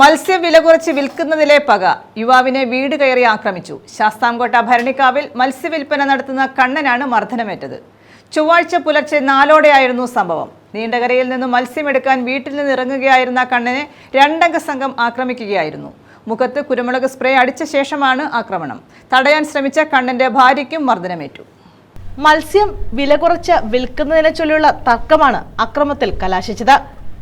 മത്സ്യം വില കുറച്ച് വിൽക്കുന്നതിലെ പക. യുവാവിനെ വീട് കയറി ആക്രമിച്ചു. ശാസ്താംകോട്ട ഭരണിക്കാവിൽ മത്സ്യവിൽപ്പന നടത്തുന്ന കണ്ണനാണ് മർദ്ദനമേറ്റത്. ചൊവ്വാഴ്ച പുലർച്ചെ നാലോടെയായിരുന്നു സംഭവം. നീണ്ടകരയിൽ നിന്ന് മത്സ്യമെടുക്കാൻ വീട്ടിൽ നിന്ന് ഇറങ്ങുകയായിരുന്ന കണ്ണനെ രണ്ടംഗ സംഘം ആക്രമിക്കുകയായിരുന്നു. മുഖത്ത് കുരുമുളക് സ്പ്രേ അടിച്ച ശേഷമാണ് ആക്രമണം. തടയാൻ ശ്രമിച്ച കണ്ണന്റെ ഭാര്യയ്ക്കും മർദ്ദനമേറ്റു. മത്സ്യം വില കുറച്ച് വിൽക്കുന്നതിനെ ചൊല്ലിയുള്ള തർക്കമാണ് അക്രമത്തിൽ കലാശിച്ചത്.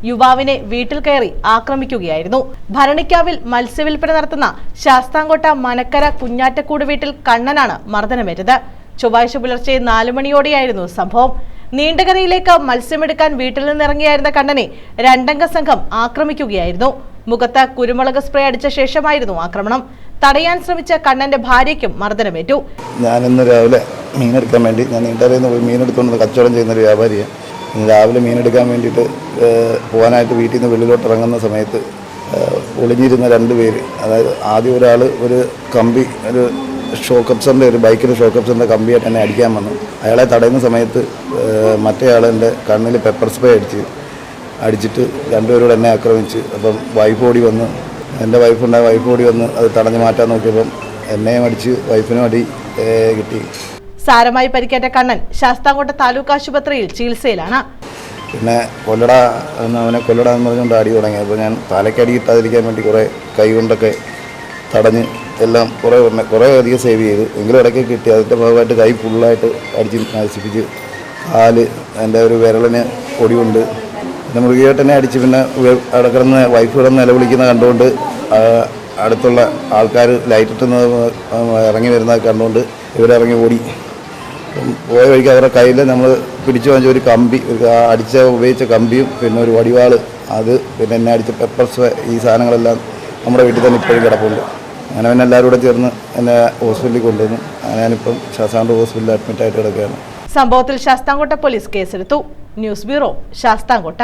യുവാവിനെ വീട്ടിൽ കയറി ആക്രമിക്കുകയായിരുന്നു. ഭരണിക്കാവിൽ മത്സ്യവിൽപ്പന നടത്തുന്ന ശാസ്താംകോട്ട മനക്കര കുഞ്ഞാറ്റക്കൂട് വീട്ടിൽ കണ്ണനാണ് മർദ്ദനമേറ്റത്. ചൊവ്വാഴ്ച പുലർച്ചെ നാലു മണിയോടെയായിരുന്നു സംഭവം. നീണ്ടകരയിലേക്ക് മത്സ്യമെടുക്കാൻ വീട്ടിൽ നിന്നിറങ്ങിയായിരുന്ന കണ്ണനെ രണ്ടംഗ സംഘം ആക്രമിക്കുകയായിരുന്നു. മുഖത്ത് കുരുമുളക് സ്പ്രേ അടിച്ച ശേഷമായിരുന്നു ആക്രമണം. തടയാൻ ശ്രമിച്ച കണ്ണന്റെ ഭാര്യയ്ക്കും മർദ്ദനമേറ്റു. ഞാനിന്ന് രാവിലെ മീനെടുക്കാൻ വേണ്ടി ഞാൻ നീണ്ടകരയിൽ നിന്ന് പോയി മീനെടുത്തുകൊണ്ട് കച്ചവടം ചെയ്യുന്ന ഒരു വ്യാപാരിയാണ് രാവിലെ മീനെടുക്കാൻ വേണ്ടിയിട്ട് പോകാനായിട്ട് വീട്ടിൽ നിന്ന് വെളിയിലോട്ട് ഇറങ്ങുന്ന സമയത്ത് ഒളിഞ്ഞിരുന്ന രണ്ട് പേര് അതായത് ആദ്യം ഒരാൾ ഒരു കമ്പി ഒരു ഷോക്ക് അപ്സറിന്റെ ഒരു ബൈക്കിൽ ഷോക്ക് അപ്സറിന്റെ കമ്പിയായിട്ട് എന്നെ അടിക്കാൻ വന്നു. അയാളെ തടയുന്ന സമയത്ത് മറ്റേ ആളെന്റെ കണ്ണിൽ പെപ്പർ സ്പ്രേ അടിച്ച് അടിച്ചിട്ട് രണ്ടുപേരോട് എന്നെ ആക്രമിച്ച് അപ്പം വൈഫ് ഓടി വന്ന് എന്റെ വൈഫുണ്ടായ വൈഫ് ഓടി വന്ന് അത് തടഞ്ഞു മാറ്റാൻ നോക്കിയപ്പം എന്നെയും അടിച്ച് വൈഫിനും അടി കിട്ടി. സാരമായി പരിക്കേറ്റ കണ്ണൻ ശാസ്താംകോട്ട താലൂക്ക് ആശുപത്രിയിൽ ചികിത്സയിലാണ്. പിന്നെ കൊല്ലട അവനെ കൊല്ലട എന്ന് പറഞ്ഞുകൊണ്ട് അടി തുടങ്ങി. അപ്പോൾ ഞാൻ തലയ്ക്കടി കിട്ടാതിരിക്കാൻ വേണ്ടി കുറേ കൈ കൊണ്ടൊക്കെ തടഞ്ഞ് എല്ലാം കുറേ പറഞ്ഞ കുറേ അധികം സേവ് ചെയ്തു. എങ്കിലും ഇടയ്ക്ക് കിട്ടി. അതിന്റെ ഭാഗമായിട്ട് കൈ ഫുള്ളായിട്ട് അടിച്ച് നശിപ്പിച്ച് കാൽ എന്റെ ഒരു വിരളിന് പൊടിയുണ്ട് പിന്നെ മൃഗീയേട്ടനെ അടിച്ച് പിന്നെ അവിടെ കിടന്ന് വൈഫ് കിടന്ന് നിലവിളിക്കുന്ന കണ്ടുകൊണ്ട് അടുത്തുള്ള ആൾക്കാർ ലൈറ്റ് ഇട്ടുന്നത് ഇറങ്ങി വരുന്നത് കണ്ടുകൊണ്ട് ഇവരിറങ്ങി ഓടി. പോയ വഴിക്ക് അവരുടെ കയ്യിൽ നമ്മൾ പിടിച്ചു വാങ്ങിച്ച ഒരു കമ്പി അടിച്ച ഉപയോഗിച്ച കമ്പിയും പിന്നെ ഒരു വടിവാൾ അത് പിന്നെ എന്നെ അടിച്ച പെപ്പർ സ്പ്രേ ഈ സാധനങ്ങളെല്ലാം നമ്മുടെ വീട്ടിൽ തന്നെ ഇപ്പോഴും കിടപ്പുണ്ട്. അങ്ങനെ പിന്നെ എല്ലാവരും കൂടെ ചേർന്ന് എന്നെ ഹോസ്പിറ്റലിൽ കൊണ്ടുവന്നു. ഞാനിപ്പം ശാസ്താണ്ട് ഹോസ്പിറ്റലിൽ അഡ്മിറ്റായിട്ട് കിടക്കുകയാണ്. സംഭവത്തിൽ ശാസ്താംകോട്ട പോലീസ് കേസെടുത്തു. News bureau Sasthamkotta.